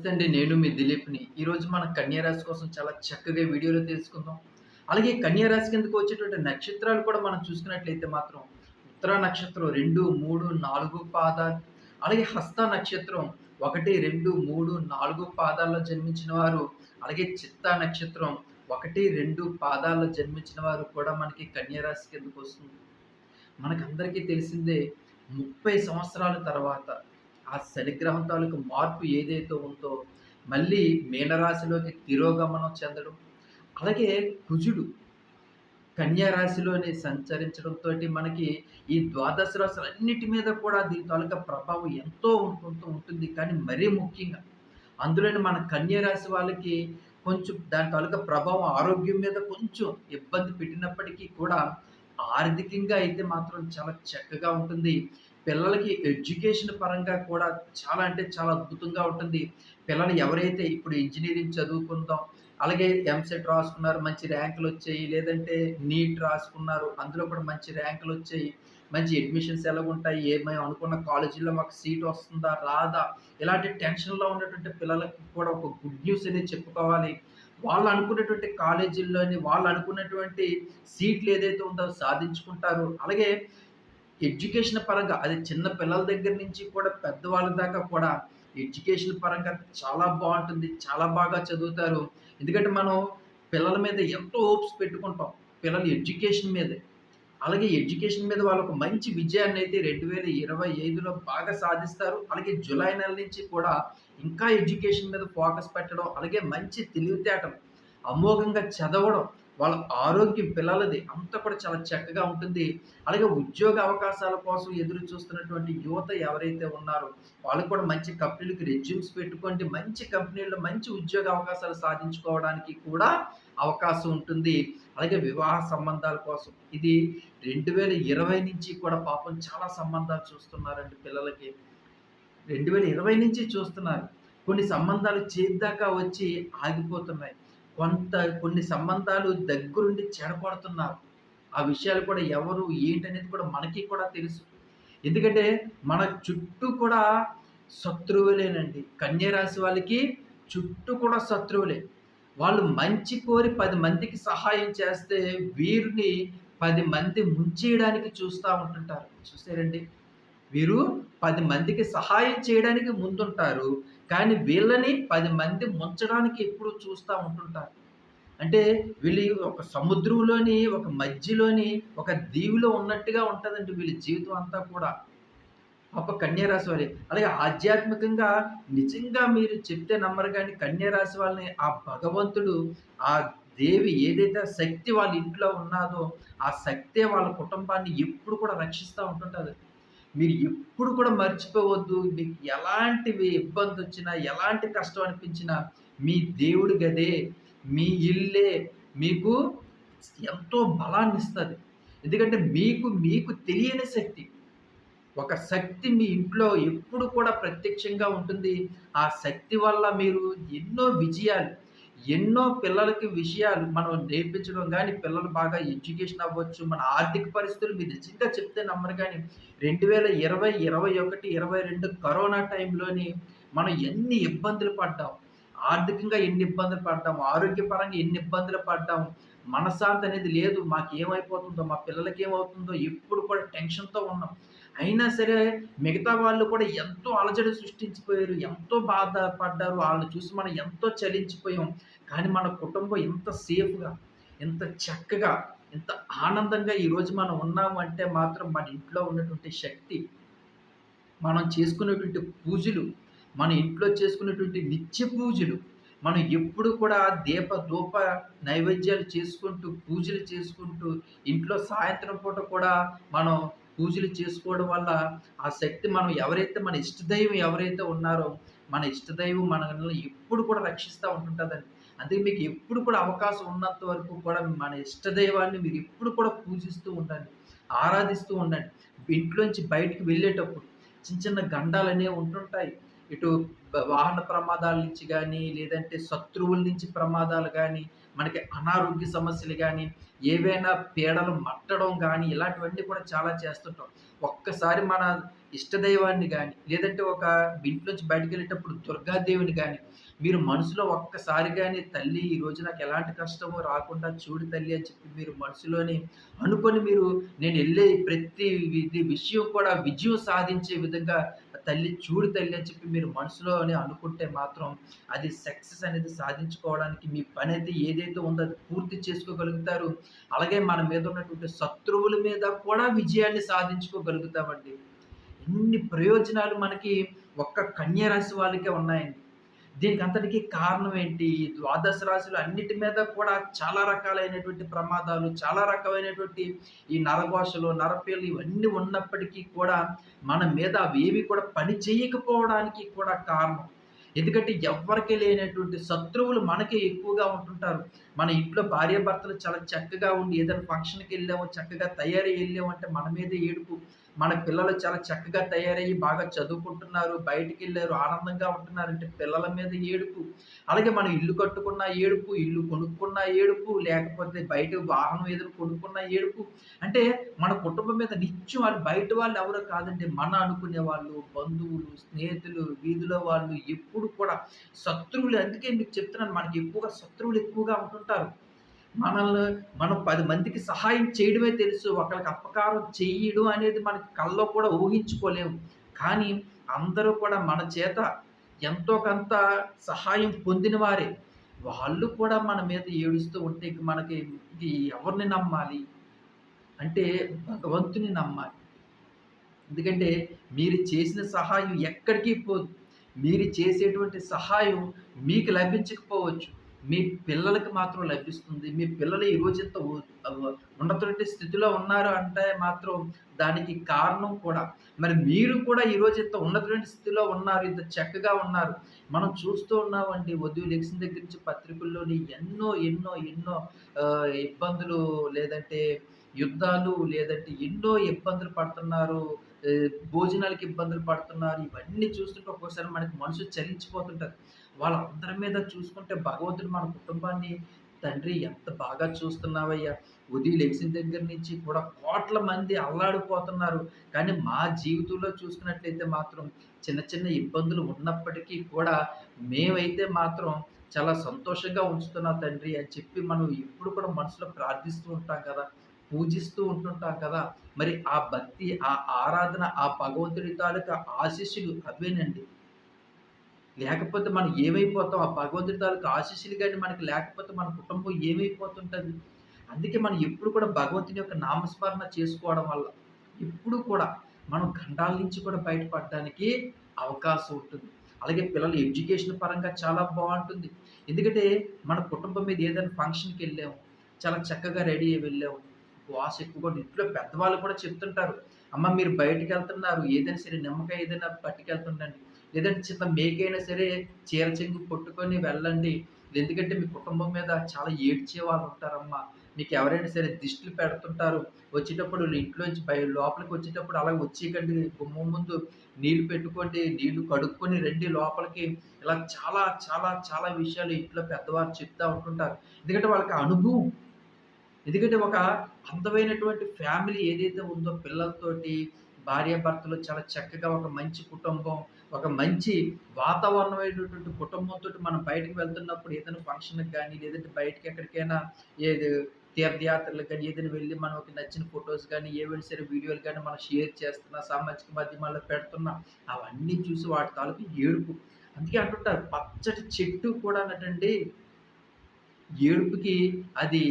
నమస్తే అండి నేను మీ దిలీప్ని. ఈరోజు మన కన్యారాశి కోసం చాలా చక్కగా వీడియోలో తెలుసుకుందాం. అలాగే కన్యారాశి కిందకు వచ్చేటువంటి నక్షత్రాలు కూడా మనం చూసుకున్నట్లయితే మాత్రం ఉత్తర నక్షత్రం రెండు మూడు నాలుగు పాదాలు. అలాగే హస్త నక్షత్రం ఒకటి రెండు మూడు నాలుగు పాదాల్లో జన్మించిన వారు. అలాగే చిత్తా నక్షత్రం ఒకటి రెండు పాదాల్లో జన్మించిన వారు కూడా మనకి కన్యారాశి కిందకు వస్తుంది? మనకందరికీ తెలిసిందే ముప్పై సంవత్సరాల తర్వాత ఆ శనిగ్రహం తాలూకు మార్పు ఏదైతే ఉందో మళ్ళీ మీనరాశిలోకి తిరోగమనం చెందడం అలాగే కుజుడు కన్యారాశిలోనే సంచరించడంతో మనకి ఈ ద్వాదశ రాశులు అన్నిటి మీద కూడా దీని తాలూకా ప్రభావం ఎంతో ఉంటుంటూ ఉంటుంది. కానీ మరీ ముఖ్యంగా అందులోనే మన కన్యారాశి వాళ్ళకి కొంచెం దాని తాలూకా ప్రభావం ఆరోగ్యం మీద కొంచెం ఇబ్బంది పెట్టినప్పటికీ కూడా ఆర్థికంగా అయితే మాత్రం చాలా చక్కగా ఉంటుంది. పిల్లలకి ఎడ్యుకేషన్ పరంగా కూడా చాలా అంటే చాలా అద్భుతంగా ఉంటుంది. పిల్లలు ఎవరైతే ఇప్పుడు ఇంజనీరింగ్ చదువుకుందాం అలాగే ఎంసెట్ రాసుకున్నారు మంచి ర్యాంకులు వచ్చాయి లేదంటే నీట్ రాసుకున్నారు అందులో కూడా మంచి ర్యాంకులు వచ్చాయి మంచి అడ్మిషన్స్ ఎలాగుంటాయి ఏమైనా అనుకున్న కాలేజీలో మాకు సీట్ వస్తుందా రాదా ఇలాంటి టెన్షన్లో ఉన్నటువంటి పిల్లలకి కూడా ఒక గుడ్ న్యూస్ అనేది చెప్పుకోవాలి. వాళ్ళు అనుకున్నటువంటి కాలేజీల్లోని వాళ్ళు అనుకున్నటువంటి సీట్లు ఏదైతే ఉందో సాధించుకుంటారు. అలాగే ఎడ్యుకేషన్ పరంగా అది చిన్న పిల్లల దగ్గర నుంచి కూడా పెద్దవాళ్ళ దాకా కూడా ఎడ్యుకేషన్ పరంగా చాలా బాగుంటుంది చాలా బాగా చదువుతారు. ఎందుకంటే మనం పిల్లల మీద ఎంతో హోప్స్ పెట్టుకుంటాం పిల్లల ఎడ్యుకేషన్ మీదే. అలాగే ఎడ్యుకేషన్ మీద వాళ్ళకు మంచి విజయాన్ని అయితే రెండు వేల ఇరవై ఐదులో బాగా సాధిస్తారు. అలాగే జూలై నెల నుంచి కూడా ఇంకా ఎడ్యుకేషన్ మీద ఫోకస్ పెట్టడం అలాగే మంచి తెలివితేటలు అమోఘంగా చదవడం వాళ్ళ ఆరోగ్యం పిల్లలది అంతా కూడా చాలా చక్కగా ఉంటుంది. అలాగే ఉద్యోగ అవకాశాల కోసం ఎదురు చూస్తున్నటువంటి యువత ఎవరైతే ఉన్నారో వాళ్ళు కూడా మంచి కంపెనీలకు రెజ్యూమ్స్ పెట్టుకోండి. మంచి కంపెనీల్లో మంచి ఉద్యోగ అవకాశాలు సాధించుకోవడానికి కూడా అవకాశం ఉంటుంది. అలాగే వివాహ సంబంధాల కోసం ఇది రెండు వేల ఇరవై నుంచి కూడా పాపం చాలా సంబంధాలు చూస్తున్నారండి పిల్లలకి. రెండు వేల ఇరవై నుంచి చూస్తున్నారు. కొన్ని సంబంధాలు చేద్దాకా వచ్చి ఆగిపోతున్నాయి. కొంత కొన్ని సంబంధాలు దగ్గరుండి చెడగొడుతున్నారు. ఆ విషయాలు కూడా ఎవరు ఏంటనేది కూడా మనకి కూడా తెలుసు. ఎందుకంటే మన చుట్టూ కూడా శత్రువులేనండి. కన్యరాశి వాళ్ళకి చుట్టూ కూడా శత్రువులే. వాళ్ళు మంచి కోరి పది మందికి సహాయం చేస్తే వీరిని పది మంది ముంచేయడానికి చూస్తూ ఉంటుంటారు. చూసారండి? వీరు పది మందికి సహాయం చేయడానికి ముందుంటారు కానీ వీళ్ళని పది మంది ముంచడానికి ఎప్పుడు చూస్తూ ఉంటుంటారు. అంటే వీళ్ళు ఒక సముద్రంలోని ఒక మధ్యలోని ఒక దీవిలో ఉన్నట్టుగా ఉంటుందండి వీళ్ళ జీవితం అంతా కూడా. ఒక కన్యారాశి వారి. అలాగే ఆధ్యాత్మికంగా నిజంగా మీరు చెప్తే నమ్మరు కానీ కన్యారాశి వాళ్ళని ఆ భగవంతుడు ఆ దేవి ఏదైతే శక్తి వాళ్ళ ఇంట్లో ఉన్నదో ఆ శక్తే వాళ్ళ కుటుంబాన్ని ఎప్పుడు కూడా రక్షిస్తూ ఉంటుంటుంది మీరు ఎప్పుడు కూడా మర్చిపోవద్దు. మీకు ఎలాంటి ఇబ్బంది వచ్చినా ఎలాంటి కష్టం అనిపించినా మీ దేవుడి గదే మీ ఇల్లే మీకు ఎంతో బలాన్ని ఇస్తుంది. ఎందుకంటే మీకు మీకు తెలియని శక్తి. ఒక శక్తి మీ ఇంట్లో ఎప్పుడు కూడా ప్రత్యక్షంగా ఉంటుంది. ఆ శక్తి వల్ల మీరు ఎన్నో విజయాలు ఎన్నో పిల్లలకి విషయాలు మనం నేర్పించడం కానీ పిల్లలు బాగా ఎడ్యుకేషన్ అవ్వచ్చు మన ఆర్థిక పరిస్థితులు మీరు నిజంగా చెప్తే నమ్మరు కానీ రెండు వేల ఇరవై ఇరవై ఒకటి ఇరవై రెండు కరోనా టైంలోని మనం ఎన్ని ఇబ్బందులు పడ్డాం. ఆర్థికంగా ఎన్ని ఇబ్బందులు పడ్డాం ఆరోగ్యపరంగా ఎన్ని ఇబ్బందులు పడ్డాం మనశ్శాంతి అనేది లేదు మాకు ఏమైపోతుందో మా పిల్లలకి ఏమవుతుందో ఎప్పుడు కూడా టెన్షన్తో ఉన్నాం. అయినా సరే మిగతా వాళ్ళు కూడా ఎంతో అలజడి సృష్టించిపోయారు ఎంతో బాధపడ్డారు వాళ్ళని చూసి మనం ఎంతో చలించిపోయాం. కానీ మన కుటుంబం ఎంత సేఫ్గా ఎంత చక్కగా ఎంత ఆనందంగా ఈరోజు మనం ఉన్నాము అంటే మాత్రం మన ఇంట్లో ఉన్నటువంటి శక్తి మనం చేసుకునేటువంటి పూజలు మన ఇంట్లో చేసుకునేటువంటి నిత్య పూజలు మనం ఎప్పుడు కూడా దీప ధూప నైవేద్యాలు చేసుకుంటూ పూజలు చేసుకుంటూ ఇంట్లో సాయంత్రం పూట కూడా మనం పూజలు చేసుకోవడం వల్ల ఆ శక్తి మనం ఎవరైతే మన ఇష్టదైవం ఎవరైతే ఉన్నారో మన ఇష్టదైవం మనల్ని ఎప్పుడు కూడా రక్షిస్తూ ఉంటుంటుందండి అందుకే మీకు ఎప్పుడు కూడా అవకాశం ఉన్నంత వరకు కూడా మన ఇష్టదైవాన్ని మీరు ఎప్పుడు కూడా పూజిస్తూ ఉండండి. ఆరాధిస్తూ ఉండండి. ఇంట్లోంచి బయటికి వెళ్ళేటప్పుడు చిన్న చిన్న గండాలు అనేవి ఉంటుంటాయి. ఇటు వాహన ప్రమాదాల నుంచి కానీ లేదంటే శత్రువుల నుంచి ప్రమాదాలు కానీ మనకి అనారోగ్య సమస్యలు కానీ ఏవైనా పీడలు మట్టడం కానీ ఇలాంటివన్నీ కూడా చాలా చేస్తుంటాం. ఒక్కసారి మన ఇష్టదైవాన్ని కానీ లేదంటే ఒక ఇంట్లోంచి బయటికెళ్ళేటప్పుడు దుర్గాదేవిని కానీ మీరు మనసులో ఒక్కసారి కానీ తల్లి ఈరోజు నాకు ఎలాంటి కష్టము రాకుండా చూడు తల్లి అని చెప్పి మీరు మనసులోని అనుకొని మీరు నేను వెళ్ళే ప్రతి విషయం కూడా విజయం సాధించే విధంగా తల్లి చూడు తల్లి అని చెప్పి మీరు మనసులోనే అనుకుంటే మాత్రం అది సక్సెస్ అనేది సాధించుకోవడానికి మీ పని అయితే ఏదైతే ఉందో అది పూర్తి చేసుకోగలుగుతారు. అలాగే మన మీద ఉన్నటువంటి శత్రువుల మీద కూడా విజయాన్ని సాధించుకోగలుగుతామండి. ఎన్ని ప్రయోజనాలు మనకి ఒక్క కన్య రాశి వాళ్ళకే ఉన్నాయండి. దీనికంతటికి కారణం ఏంటి? ద్వాదశ రాశులు అన్నిటి మీద కూడా చాలా రకాలైనటువంటి ప్రమాదాలు, చాలా రకమైనటువంటి ఈ నరఘోషలు, నరపేలు ఇవన్నీ ఉన్నప్పటికీ కూడా మన మీద అవేవి కూడా పని చేయకపోవడానికి కూడా కారణం. ఎందుకంటే ఎవరికి లేనటువంటి శత్రువులు మనకే ఎక్కువగా ఉంటుంటారు. మన ఇంట్లో భార్యాభర్తలు చాలా చక్కగా ఉండి ఏదైనా ఫంక్షన్కి వెళ్ళాము చక్కగా తయారై వెళ్ళాము అంటే మన మీదే ఏడుపు. మన పిల్లలు చాలా చక్కగా తయారయ్యి బాగా చదువుకుంటున్నారు, బయటికి వెళ్ళారు ఆనందంగా ఉంటున్నారంటే పిల్లల మీద ఏడుపు. అలాగే మనం ఇల్లు కట్టుకున్న ఏడుపు, ఇల్లు కొనుక్కున్న ఏడుపు, లేకపోతే బయట వాహనం ఏదైనా కొనుక్కున్న ఏడుపు. అంటే మన కుటుంబం మీద నిత్యం వాళ్ళు బయట వాళ్ళు ఎవరో కాదండి. మన అనుకునే వాళ్ళు, బంధువులు, స్నేహితులు, వీధిలో వాళ్ళు ఎప్పుడు కూడా శత్రువులు అందుకే మీకు చెప్తున్నాను మనకి ఎక్కువగా శత్రువులు ఎక్కువగా ఉంటుంటారు. మనల్ని మనం పది మందికి సహాయం చేయడమే తెలుసు. ఒకరికి అపకారం చేయడం అనేది మనకి కల్లో కూడా ఊహించుకోలేము. కానీ అందరూ కూడా మన చేత ఎంతో కొంత సహాయం పొందిన వారే. వాళ్ళు కూడా మన మీద ఏడుస్తూ ఉంటే మనకి ఎవరిని నమ్మాలి? అంటే భగవంతుని నమ్మాలి. ఎందుకంటే మీరు చేసిన సహాయం ఎక్కడికి పోదు. మీరు చేసేటువంటి సహాయం మీకు లభించకపోవచ్చు. మీ పిల్లలకి మాత్రం లభిస్తుంది. మీ పిల్లలు ఈరోజు ఇంత ఉన్నటువంటి స్థితిలో ఉన్నారు అంటే మాత్రం దానికి కారణం కూడా మరి మీరు కూడా ఈరోజు ఇంత ఉన్నటువంటి స్థితిలో ఉన్నారు. ఇంత చక్కగా ఉన్నారు. మనం చూస్తూ ఉన్నామండి వధువు లెగిసిన దగ్గర నుంచి పత్రికల్లోని ఎన్నో, ఎన్నో, ఎన్నో ఇబ్బందులు లేదంటే యుద్ధాలు లేదంటే ఎన్నో ఇబ్బందులు పడుతున్నారు. భోజనాలకి ఇబ్బందులు పడుతున్నారు. ఇవన్నీ చూస్తుంటే ఒక్కోసారి మనకి మనసు చలించిపోతుంటది. వాళ్ళందరి మీద చూసుకుంటే భగవంతుడు మన కుటుంబాన్ని తండ్రి ఎంత బాగా చూస్తున్నావయ్యా! ఉదయం లెగిసిన దగ్గర నుంచి కూడా కోట్ల మంది అల్లాడిపోతున్నారు. కానీ మా జీవితంలో చూసుకున్నట్లయితే మాత్రం చిన్న చిన్న ఇబ్బందులు ఉన్నప్పటికీ కూడా మేమైతే మాత్రం చాలా సంతోషంగా ఉంచుతున్నా తండ్రి అని చెప్పి మనం ఎప్పుడు కూడా మనసులో ప్రార్థిస్తూ ఉంటాం కదా! పూజిస్తూ ఉంటుంటాం కదా! మరి ఆ భక్తి, ఆ ఆరాధన, ఆ భగవంతుడి తాలూకా ఆశీస్సులు అవేనండి. లేకపోతే మనం ఏమైపోతాం? ఆ భగవంతుడి తాలూకా ఆశీస్సులు కానీ మనకి లేకపోతే మన కుటుంబం ఏమైపోతుంటుంది అందుకే మనం ఎప్పుడు కూడా భగవంతుని యొక్క నామస్మరణ చేసుకోవడం వల్ల ఎప్పుడు కూడా మనం గండాల నుంచి కూడా బయటపడడానికి అవకాశం ఉంటుంది. అలాగే పిల్లల ఎడ్యుకేషన్ పరంగా చాలా బాగుంటుంది ఎందుకంటే మన కుటుంబం మీద ఏదైనా ఫంక్షన్కి వెళ్ళాము చాలా చక్కగా రెడీ అయ్యి వెళ్ళాము. వాస్ ఎక్కువగా ఇంట్లో పెద్దవాళ్ళు కూడా చెప్తుంటారు. అమ్మ మీరు బయటికెళ్తున్నారు ఏదైనా సరే నిమ్మకాయ ఏదైనా పట్టుకెళ్తుండండి. లేదంటే చిన్న మేకైనా సరే చీర చెంగు కొట్టుకొని వెళ్ళండి. ఎందుకంటే మీ కుటుంబం మీద చాలా ఏడ్చే వాళ్ళు ఉంటారమ్మా మీకు ఎవరైనా సరే దిష్టిలు పెడుతుంటారు. వచ్చేటప్పుడు ఇంట్లోంచి బయ లోపలికి వచ్చేటప్పుడు అలా వచ్చేయకండి. గుమ్మం ముందు నీళ్ళు పెట్టుకోండి. నీళ్ళు కడుక్కొని రండి లోపలికి. ఇలా చాలా చాలా చాలా విషయాలు ఇంట్లో పెద్దవారు చెప్తూ ఉంటుంటారు. ఎందుకంటే వాళ్ళకి అనుభవం. ఎందుకంటే ఒక అందమైనటువంటి ఫ్యామిలీ ఏదైతే ఉందో పిల్లలతోటి, భార్యాభర్తలు చాలా చక్కగా ఒక మంచి కుటుంబం, ఒక మంచి వాతావరణమైనటువంటి కుటుంబంతో మనం బయటకు వెళ్తున్నప్పుడు ఏదైనా ఫంక్షన్‌కి కానీ లేదంటే బయటకి ఎక్కడికైనా ఏది తీర్థయాత్రలకు కానీ ఏదైనా వెళ్ళి మనకి నచ్చిన ఫొటోస్ కానీ ఏవైనా సరే వీడియోలు కానీ మనం షేర్ చేస్తున్నా, సామాజిక మాధ్యమాల్లో పెడుతున్నా, అవన్నీ చూసి వాటి తాలూకు ఏడుపు. అందుకే అంటుంటారు పచ్చటి చెట్టు కూడా అన్నటండి ఏడుపుకి అది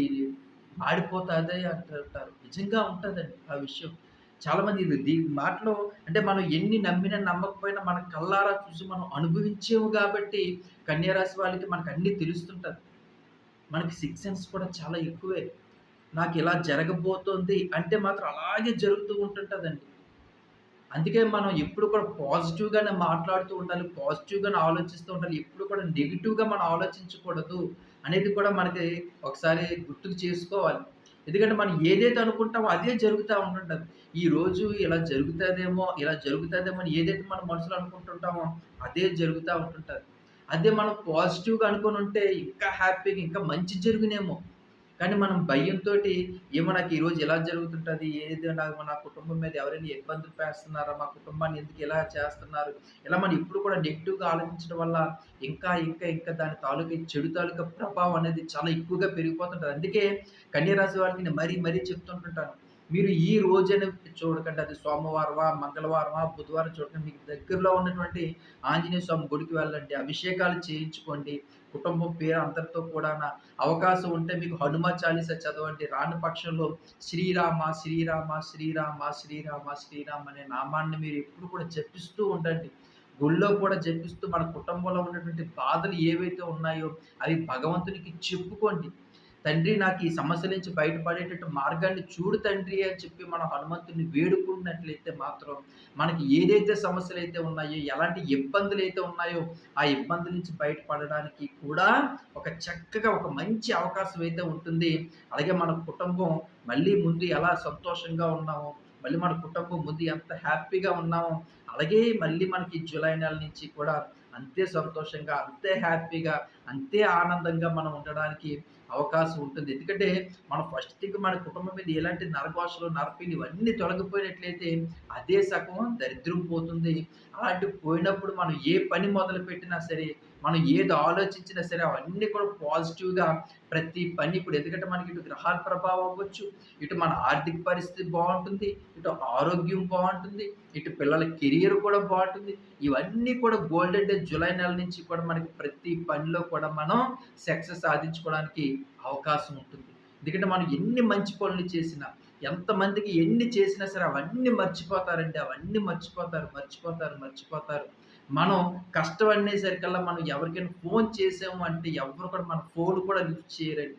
ఆడిపోతుంది అంటుంటారు. నిజంగా ఉంటుందండి ఆ విషయం. చాలామంది ఇది దీ మాటలో అంటే మనం ఎన్ని నమ్మినా, నమ్మకపోయినా మన కళ్ళారా చూసి మనం అనుభవించాము కాబట్టి కన్యారాశి వాళ్ళకి మనకు అన్నీ తెలుస్తుంటుంది మనకి సిక్స్త్ సెన్స్ కూడా చాలా ఎక్కువే. నాకు ఇలా జరగబోతోంది అంటే మాత్రం అలాగే జరుగుతూ ఉంటుంటుందండి అందుకే మనం ఎప్పుడు కూడా పాజిటివ్‌గానే మాట్లాడుతూ ఉండాలి. పాజిటివ్‌గానే ఆలోచిస్తూ ఉండాలి. ఎప్పుడు కూడా నెగిటివ్గా మనం ఆలోచించకూడదు అనేది కూడా మనకి ఒకసారి గుర్తుకు చేసుకోవాలి. ఎందుకంటే మనం ఏదైతే అనుకుంటామో అదే జరుగుతా ఈ ఈరోజు ఇలా జరుగుతుందేమో ఇలా జరుగుతుందేమో అని ఏదైతే మన మనసులో అనుకుంటుంటామో అదే జరుగుతూ ఉంటుంటుంది అదే మనం పాజిటివ్‌గా అనుకోనుంటే ఇంకా హ్యాపీగా ఇంకా మంచి జరుగునేమో. కానీ మనం భయంతో ఏమో నాకు ఈరోజు ఇలా జరుగుతుంటుంది ఏదో నాకు నా కుటుంబం మీద ఎవరైనా ఇబ్బందులు పేస్తున్నారా? మా కుటుంబాన్ని ఎందుకు ఇలా చేస్తున్నారు? ఇలా మనం ఇప్పుడు కూడా నెగిటివ్గా ఆలోచించడం వల్ల ఇంకా, ఇంకా, ఇంకా దాని తాలూకా చెడు తాలూకా ప్రభావం అనేది చాలా ఎక్కువగా పెరిగిపోతుంటుంది అందుకే కన్యరాశి వారికి వాళ్ళకి నేను మరీ, మరీ చెప్తుంటుంటాను. మీరు ఈ రోజని చూడకండి. అది సోమవారమా, మంగళవారమా, బుధవారం చూడకండి. మీకు దగ్గరలో ఉన్నటువంటి ఆంజనేయ స్వామి గుడికి వెళ్ళండి. అభిషేకాలు చేయించుకోండి. కుటుంబం పేరు అందరితో కూడా అవకాశం ఉంటే మీకు హనుమ చాలీస చదవండి. రాని పక్షంలో శ్రీరామ, శ్రీరామ, శ్రీరామ, శ్రీరామ, శ్రీరామ అనే నామాన్ని మీరు ఎప్పుడు కూడా జపిస్తూ ఉండండి. గుళ్ళో కూడా జపిస్తూ మన కుటుంబంలో ఉన్నటువంటి బాధలు ఏవైతే ఉన్నాయో అవి భగవంతునికి చెప్పుకోండి. తండ్రి నాకు ఈ సమస్య నుంచి బయటపడేటట్టు మార్గాన్ని చూడు తండ్రి అని చెప్పి మనం హనుమంతుని వేడుకున్నట్లయితే మాత్రం మనకి ఏదైతే సమస్యలు అయితే ఉన్నాయో ఎలాంటి ఇబ్బందులు అయితే ఉన్నాయో ఆ ఇబ్బందుల నుంచి బయటపడడానికి కూడా ఒక చక్కగా ఒక మంచి అవకాశం అయితే ఉంటుంది. అలాగే మన కుటుంబం మళ్ళీ ముందు ఎలా సంతోషంగా ఉన్నామో మళ్ళీ మన కుటుంబం ముందు ఎంత హ్యాపీగా ఉన్నామో అలాగే మళ్ళీ మనకి జూలై నెల నుంచి కూడా అంతే సంతోషంగా అంతే హ్యాపీగా అంతే ఆనందంగా మనం ఉండడానికి అవకాశం ఉంటుంది. ఎందుకంటే మనం ఫస్ట్ థింగ్ మన కుటుంబం మీద ఎలాంటి నరభాషలు నరపిలు ఇవన్నీ తొలగిపోయినట్లయితే అదే సగం దరిద్రం పోతుంది. అలాంటి పోయినప్పుడు మనం ఏ పని మొదలు పెట్టినా సరే మనం ఏది ఆలోచించినా సరే అవన్నీ కూడా పాజిటివ్గా ప్రతి పని ఇప్పుడు ఎందుకంటే మనకి ఇటు గ్రహాల ప్రభావం అవ్వచ్చు ఇటు మన ఆర్థిక పరిస్థితి బాగుంటుంది ఇటు ఆరోగ్యం బాగుంటుంది ఇటు పిల్లల కెరియర్ కూడా బాగుంటుంది. ఇవన్నీ కూడా గోల్డెన్ డే జూలై నెల నుంచి కూడా మనకి ప్రతి పనిలో కూడా మనం సక్సెస్ సాధించుకోవడానికి అవకాశం ఉంటుంది. ఎందుకంటే మనం ఎన్ని మంచి పనులు చేసినా ఎంతమందికి ఎన్ని చేసినా సరే అవన్నీ మర్చిపోతారండి. అవన్నీ మర్చిపోతారు మర్చిపోతారు మర్చిపోతారు. మనం కష్టం అనేసరికల్లా మనం ఎవరికైనా ఫోన్ చేసాము అంటే ఎవరు కూడా మన ఫోన్ కూడా లిఫ్ట్ చేయరండి.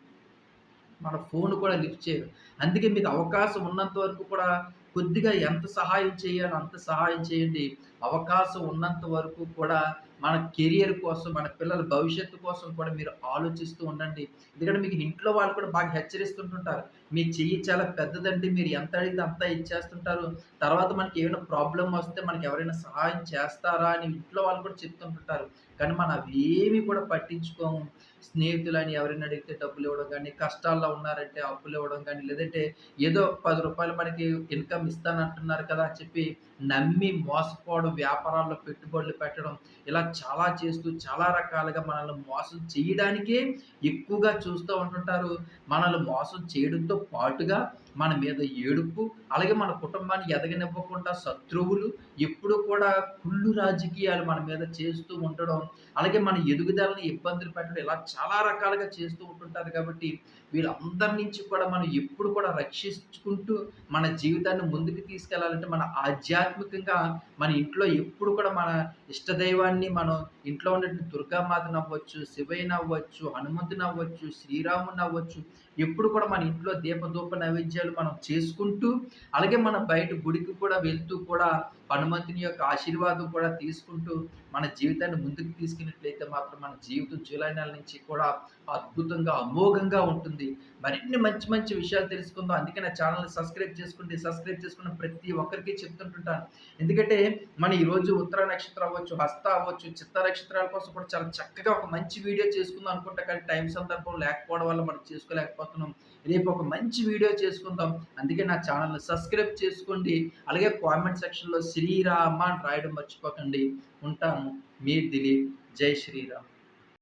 మన ఫోన్ కూడా లిఫ్ట్ చేయరు. అందుకే మీకు అవకాశం ఉన్నంత వరకు కూడా కొద్దిగా ఎంత సహాయం చేయాలో అంత సహాయం చేయండి. అవకాశం ఉన్నంత వరకు కూడా మన కెరియర్ కోసం మన పిల్లల భవిష్యత్తు కోసం కూడా మీరు ఆలోచిస్తూ ఉండండి. ఎందుకంటే మీకు ఇంట్లో వాళ్ళు కూడా బాగా హెచ్చరిస్తుంటుంటారు. మీ చెయ్యి చాలా పెద్దదండి మీరు ఎంత అడిగితే అంతా ఇచ్చేస్తుంటారు. తర్వాత మనకి ఏమైనా ప్రాబ్లం వస్తే మనకి ఎవరైనా సహాయం చేస్తారా అని ఇంట్లో వాళ్ళు కూడా చెప్తుంటుంటారు. కానీ మనం అవేమి కూడా పట్టించుకోము. స్నేహితులని ఎవరైనా అడిగితే డబ్బులు ఇవ్వడం కానీ కష్టాల్లో ఉన్నారంటే అప్పులు ఇవ్వడం కానీ లేదంటే ఏదో పది రూపాయలు మనకి ఇన్కమ్ ఇస్తానంటున్నారు కదా అని చెప్పి నమ్మి మోసపోవడం వ్యాపారాల్లో పెట్టుబడులు పెట్టడం ఇలా చాలా చేస్తూ చాలా రకాలుగా మనల్ని మోసం చేయడానికే ఎక్కువగా చూస్తూ ఉంటుంటారు. మనల్ని మోసం చేయడంతో పాటుగా మన మీద ఏడుపు అలాగే మన కుటుంబాన్ని ఎదగనివ్వకుండా శత్రువులు ఎప్పుడు కూడా కుళ్ళు రాజకీయాలు మన మీద చేస్తూ ఉండడం అలాగే మన ఎదుగుదలని ఇబ్బందులు పెట్టడం ఇలా చాలా రకాలుగా చేస్తూ ఉంటుంటారు కాబట్టి వీళ్ళందరి నుంచి కూడా మనం ఎప్పుడు కూడా రక్షించుకుంటూ మన జీవితాన్ని ముందుకు తీసుకెళ్ళాలంటే మన ఆధ్యాత్మికంగా మన ఇంట్లో ఎప్పుడు కూడా మన ఇష్టదైవాన్ని మనం ఇంట్లో ఉన్నటువంటి దుర్గామాతను అవ్వచ్చు శివయ్యను అవ్వచ్చు హనుమంతుని అవ్వచ్చు శ్రీరాముని అవ్వచ్చు ఎప్పుడు కూడా మన ఇంట్లో దీపధూప నైవేద్యాలు మనం చేసుకుంటూ అలాగే మన బయట గుడికి కూడా వెళ్తూ కూడా హనుమంతుని యొక్క ఆశీర్వాదం కూడా తీసుకుంటూ మన జీవితాన్ని ముందుకు తీసుకున్నట్లయితే మాత్రం మన జీవితం జూలై నెల నుంచి కూడా అద్భుతంగా అమోఘంగా ఉంటుంది. మరిన్ని మంచి మంచి విషయాలు తెలుసుకుందాం. అందుకే నా ఛానల్ని సబ్స్క్రైబ్ చేసుకుంటే సబ్స్క్రైబ్ చేసుకున్న ప్రతి ఒక్కరికి చెప్తుంటుంటాను. ఎందుకంటే మన ఈరోజు ఉత్తర నక్షత్రం అవ్వచ్చు హస్త అవ్వచ్చు చిత్త నక్షత్రాల కోసం కూడా చాలా చక్కగా ఒక మంచి వీడియో చేసుకుందాం అనుకుంటా. కానీ టైం సందర్భం లేకపోవడం వల్ల మనం చేసుకోలేకపోతున్నాం. రేపు ఒక మంచి వీడియో చేసుకుందాం. అందుకే నా ఛానల్ని సబ్స్క్రైబ్ చేసుకోండి. అలాగే కామెంట్ సెక్షన్లో శ్రీరామ అని రాయడం మర్చిపోకండి. ఉంటాను మీ దిలీప్. జై శ్రీరామ్.